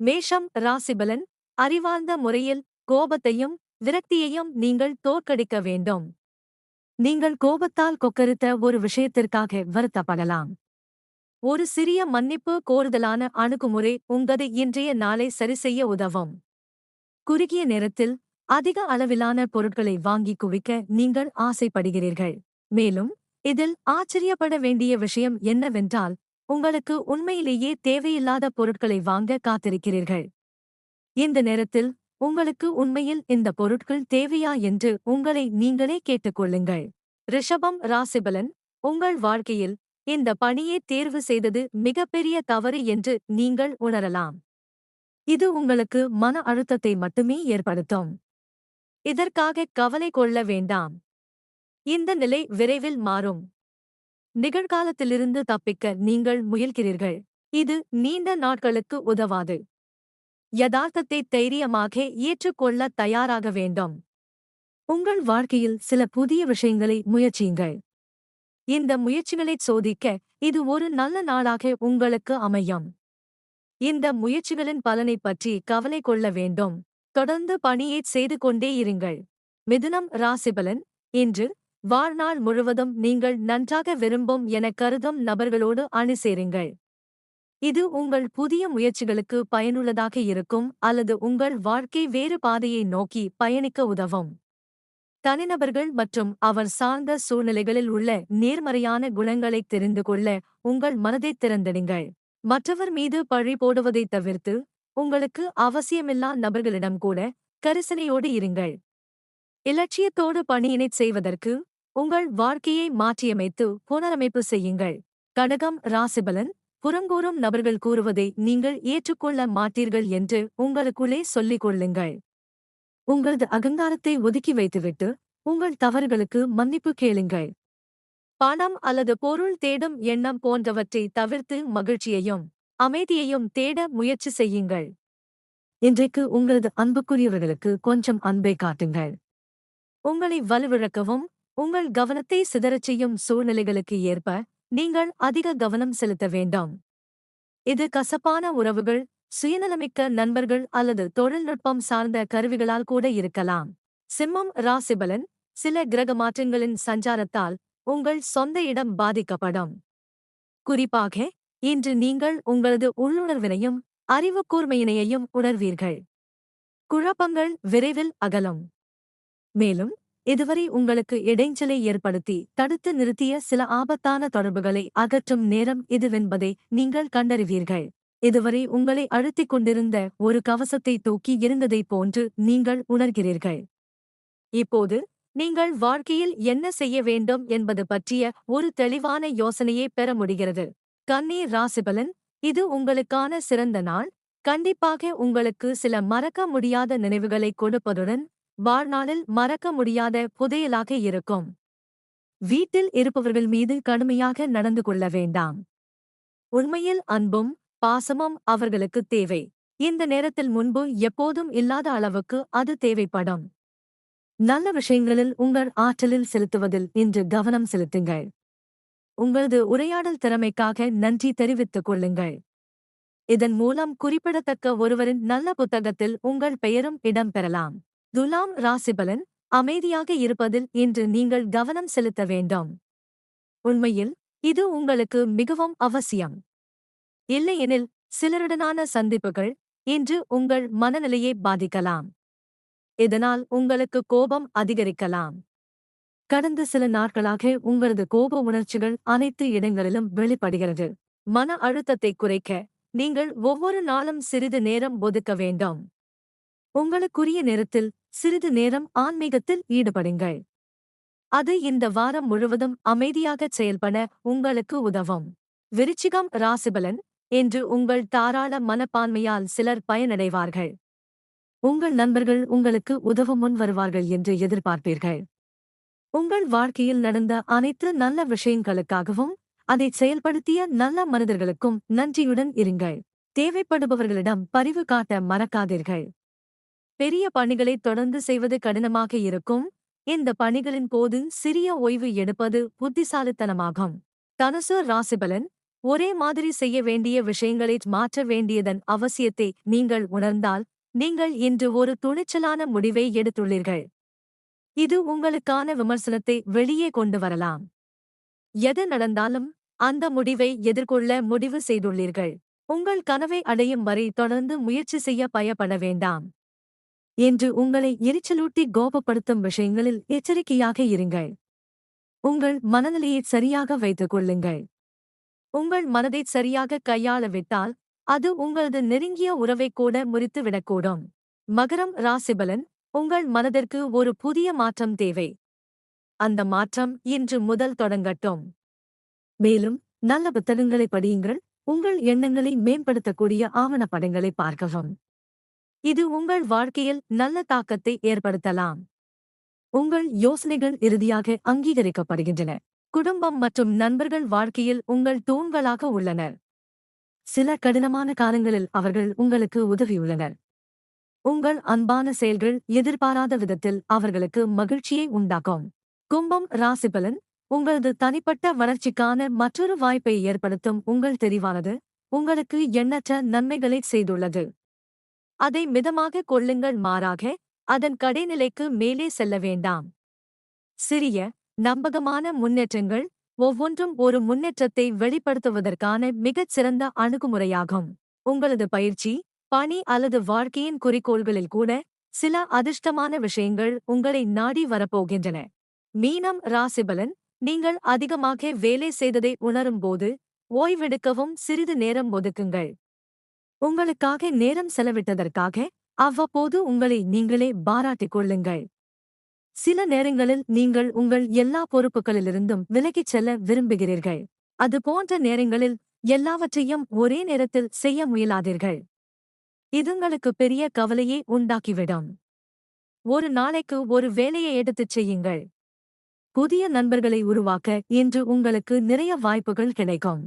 மேஷம் ராசிபலன் அறிவார்ந்த முறையில் கோபத்தையும் விரக்தியையும் நீங்கள் தோற்கடிக்க வேண்டும். நீங்கள் கோபத்தால் கொக்கரித்த ஒரு விஷயத்திற்காக வருத்தப்படலாம். ஒரு சிறிய மன்னிப்பு கோருதலான அணுகுமுறை உங்களது இன்றைய நாளை சரிசெய்ய உதவும். குறுகிய நேரத்தில் அதிக அளவிலான பொருட்களை வாங்கி குவிக்க நீங்கள் ஆசைப்படுகிறீர்கள். மேலும் இதில் ஆச்சரியப்பட வேண்டிய விஷயம் என்னவென்றால் உங்களுக்கு உண்மையிலேயே தேவையில்லாத பொருட்களை வாங்க காத்திருக்கிறீர்கள். இந்த நேரத்தில் உங்களுக்கு உண்மையில் இந்த பொருட்கள் தேவையா என்று உங்களை நீங்களே கேட்டுக்கொள்ளுங்கள். ரிஷபம் ராசிபலன் உங்கள் வாழ்க்கையில் இந்த பணியை தேர்வு செய்தது மிகப்பெரிய தவறு என்று நீங்கள் உணரலாம். இது உங்களுக்கு மன அழுத்தத்தை மட்டுமே ஏற்படுத்தும். இதற்காக கவலை கொள்ள வேண்டாம். இந்த நிலை விரைவில் மாறும். நிகழ்காலத்திலிருந்து தப்பிக்க நீங்கள் முயல்கிறீர்கள். இது நீண்ட நாட்களுக்கு உதவாது. யதார்த்தத்தை தைரியமாக ஏற்றுக்கொள்ள தயாராக வேண்டும். உங்கள் வாழ்க்கையில் சில புதிய விஷயங்களை முயற்சியுங்கள். இந்த முயற்சிகளைச் சோதிக்க இது ஒரு நல்ல நாளாக உங்களுக்கு அமையும். இந்த முயற்சிகளின் பலனைப் பற்றி கவலை கொள்ள வேண்டும். தொடர்ந்து பணியைச் செய்து கொண்டே இருங்கள். மிதுனம் ராசிபலன் இன்று வாழ்நாள் முழுவதும் நீங்கள் நன்றாக விரும்பும் என கருதும் நபர்களோடு அணி சேருங்கள் இது உங்கள் புதிய முயற்சிகளுக்கு பயனுள்ளதாக இருக்கும் அல்லது உங்கள் வாழ்க்கை வேறு பாதையை நோக்கி பயணிக்க உதவும். தனிநபர்கள் மற்றும் அவர் சார்ந்த சூழ்நிலைகளில் உள்ள நேர்மறையான குணங்களைத் தெரிந்து கொள்ள உங்கள் மனதைத் திறந்திடுங்கள். மற்றவர் மீது பழி போடுவதைத் தவிர்த்து உங்களுக்கு அவசியமில்லா நபர்களிடம் கூட கரிசனையோடு இருங்கள். இலட்சியத்தோடு பணியினைச் செய்வதற்கு உங்கள் வாழ்க்கையை மாற்றியமைத்து புனரமைப்பு செய்யுங்கள். கடகம் ராசிபலன் புறங்கூறும் நபர்கள் கூறுவதை நீங்கள் ஏற்றுக்கொள்ள மாட்டீர்கள் என்று உங்களுக்குள்ளே சொல்லிக் கொள்ளுங்கள். உங்களது அகங்காரத்தை ஒதுக்கி வைத்துவிட்டு உங்கள் தவறுகளுக்கு மன்னிப்பு கேளுங்கள். பணம் அல்லது பொருள் தேடும் எண்ணம் போன்றவற்றை தவிர்த்து மகிழ்ச்சியையும் அமைதியையும் தேட முயற்சி செய்யுங்கள். இன்றைக்கு உங்களது அன்புக்குரியவர்களுக்கு கொஞ்சம் அன்பை காட்டுங்கள். உங்களை வலுவிழக்கவும் உங்கள் கவனத்தை சிதறச் செய்யும் சூழ்நிலைகளுக்கு ஏற்ப நீங்கள் அதிக கவனம் செலுத்த வேண்டாம். இது கசப்பான உறவுகள் சுயநலமிக்க நண்பர்கள் அல்லது தொழில்நுட்பம் சார்ந்த கருவிகளால் கூட இருக்கலாம். சிம்மம் ராசிபலன் சில கிரக மாற்றங்களின் சஞ்சாரத்தால் உங்கள் சொந்த இடம் பாதிக்கப்படும். குறிப்பாக இன்று நீங்கள் உங்களது உள்ளுணர்வினையும் அறிவு கூர்மையினையையும் உணர்வீர்கள். குழப்பங்கள் விரைவில் அகலும். மேலும் இதுவரை உங்களுக்கு இடைஞ்சலை ஏற்படுத்தி தடுத்து நிறுத்திய சில ஆபத்தான தொடர்புகளை அகற்றும் நேரம் இதுவென்பதை நீங்கள் கண்டறிவீர்கள். இதுவரை உங்களை அழுத்திக் கொண்டிருந்த ஒரு கவசத்தை தூக்கி இருந்ததைப் போன்று நீங்கள் உணர்கிறீர்கள். இப்போது நீங்கள் வாழ்க்கையில் என்ன செய்ய வேண்டும் என்பது பற்றிய ஒரு தெளிவான யோசனையை பெற முடிகிறது. கண்ணீர் ராசிபலன் இது உங்களுக்கான சிறந்த நாள். கண்டிப்பாக உங்களுக்கு சில மறக்க முடியாத நினைவுகளை கொடுப்பதுடன் வாழ்நாளில் மறக்க முடியாத புதையலாக இருக்கும். வீட்டில் இருப்பவர்கள் மீது கடுமையாக நடந்து கொள்ள வேண்டாம். உண்மையில் அன்பும் பாசமும் அவர்களுக்கு தேவை. இந்த நேரத்தில் முன்பு எப்போதும் இல்லாத அளவுக்கு அது தேவைப்படும். நல்ல விஷயங்களில் உங்கள் ஆற்றலில் செலுத்துவதில் இன்று கவனம் செலுத்துங்கள். உங்களது உரையாடல் திறமைக்காக நன்றி தெரிவித்துக் கொள்ளுங்கள். இதன் மூலம் குறிப்பிடத்தக்க ஒருவரின் நல்ல புத்தகத்தில் உங்கள் பெயரும் இடம்பெறலாம் துலாம் ராசிபலன் அமைதியாக இருப்பதில் இன்று நீங்கள் கவனம் செலுத்த வேண்டும். உண்மையில் இது உங்களுக்கு மிகவும் அவசியம். இல்லையெனில் சிலருடனான சந்திப்புகள் இன்று உங்கள் மனநிலையை பாதிக்கலாம். இதனால் உங்களுக்கு கோபம் அதிகரிக்கலாம். கடந்த சில நாட்களாக உங்களது கோப உணர்ச்சிகள் அனைத்து இடங்களிலும் வெளிப்படுகிறது. மன அழுத்தத்தை குறைக்க நீங்கள் ஒவ்வொரு நாளும் சிறிது நேரம் ஒதுக்க வேண்டும். உங்களுக்குரிய நேரத்தில் சிறிது நேரம் ஆன்மீகத்தில் ஈடுபடுங்கள். அது இந்த வாரம் முழுவதும் அமைதியாகச் செயல்பட உங்களுக்கு உதவும். விருச்சிகம் ராசிபலன் என்று உங்கள் தாராள மனப்பான்மையால் சிலர் பயனடைவார்கள். உங்கள் நண்பர்கள் உங்களுக்கு உதவ முன் வருவார்கள் என்று எதிர்பார்ப்பீர்கள். உங்கள் வாழ்க்கையில் நடந்த அனைத்து நல்ல விஷயங்களுக்காகவும் அதை செயல்படுத்திய நல்ல மனிதர்களுக்கும் நன்றியுடன் இருங்கள். தேவைப்படுபவர்களிடம் பரிவு காட்ட மறக்காதீர்கள். பெரிய பணிகளை தொடர்ந்து செய்வது கடினமாக இருக்கும். இந்த பணிகளின் போது சிறிய ஓய்வு எடுப்பது புத்திசாலித்தனமாகும். தனுசு ராசிபலன் ஒரே மாதிரி செய்ய வேண்டிய விஷயங்களை மாற்ற வேண்டியதன் அவசியத்தை நீங்கள் உணர்ந்தால் நீங்கள் இன்று ஒரு துணிச்சலான முடிவை எடுத்துள்ளீர்கள். இது உங்களுக்கான விமர்சனத்தை வெளியே கொண்டு வரலாம். எது நடந்தாலும் அந்த முடிவை எதிர்கொள்ள முடிவு செய்துள்ளீர்கள். உங்கள் கனவை அடையும் வரை தொடர்ந்து முயற்சி செய்ய பயப்பட வேண்டாம். என்று உங்களை எரிச்சலூட்டி கோபப்படுத்தும் விஷயங்களில் எச்சரிக்கையாக இருங்கள். உங்கள் மனநிலையை சரியாக வைத்துக் கொள்ளுங்கள். உங்கள் மனதை சரியாக கையாளவிட்டால் அது உங்களது நெருங்கிய உறவை கூட முறித்து விடக்கூடும் மகரம் ராசிபலன் உங்கள் மனதிற்கு ஒரு புதிய மாற்றம் தேவை. அந்த மாற்றம் இன்று முதல் தொடங்கட்டும். மேலும் நல்ல புத்தகங்களை படியுங்கள். உங்கள் எண்ணங்களை மேம்படுத்தக்கூடிய ஆவணப்படங்களை பார்க்கவும். இது உங்கள் வாழ்க்கையில் நல்ல தாக்கத்தை ஏற்படுத்தலாம். உங்கள் யோசனைகள் இறுதியாக அங்கீகரிக்கப்படுகின்றன. குடும்பம் மற்றும் நண்பர்கள் வாழ்க்கையில் உங்கள் தூண்களாக உள்ளனர். சில கடினமான காலங்களில் அவர்கள் உங்களுக்கு உதவியுள்ளனர் உங்கள் அன்பான செயல்கள் எதிர்பாராத விதத்தில் அவர்களுக்கு மகிழ்ச்சியை உண்டாக்கும். கும்பம் ராசிபலன் உங்களது தனிப்பட்ட வளர்ச்சிக்கான மற்றொரு வாய்ப்பை ஏற்படுத்தும் உங்கள் தெரிவானது உங்களுக்கு எண்ணற்ற நன்மைகளை செய்துள்ளது. அதை மிதமாக கொள்ளுங்கள் மாறாக அதன் கடைநிலைக்கு மேலே செல்ல வேண்டாம். சிறிய நம்பகமான முன்னேற்றங்கள் ஒவ்வொன்றும் ஒரு முன்னேற்றத்தை வெளிப்படுத்துவதற்கான மிகச் சிறந்த அணுகுமுறையாகும். உங்களது பயிற்சி பணி அல்லது வாழ்க்கையின் குறிக்கோள்களில் கூட சில அதிர்ஷ்டமான விஷயங்கள் உங்களை நாடி வரப்போகின்றன. மீனம் ராசிபலன் நீங்கள் அதிகமாக வேலை செய்ததை உணரும்போது ஓய்வெடுக்கவும் சிறிது நேரம் ஒதுக்குங்கள். உங்களுக்காக நேரம் செலவிட்டதற்காக அவ்வப்போது உங்களை நீங்களே பாராட்டிக் கொள்ளுங்கள். சில நேரங்களில் நீங்கள் உங்கள் எல்லா பொறுப்புகளிலிருந்தும் விலகிச் செல்ல விரும்புகிறீர்கள். அது போன்ற நேரங்களில் எல்லாவற்றையும் ஒரே நேரத்தில் செய்ய முயலாதீர்கள். இதுங்களுக்கு பெரிய கவலையை உண்டாக்கிவிடும். ஒரு நாளைக்கு ஒரு வேலையை எடுத்துச் செய்யுங்கள். புதிய நண்பர்களை உருவாக்க இன்று உங்களுக்கு நிறைய வாய்ப்புகள் கிடைக்கும்.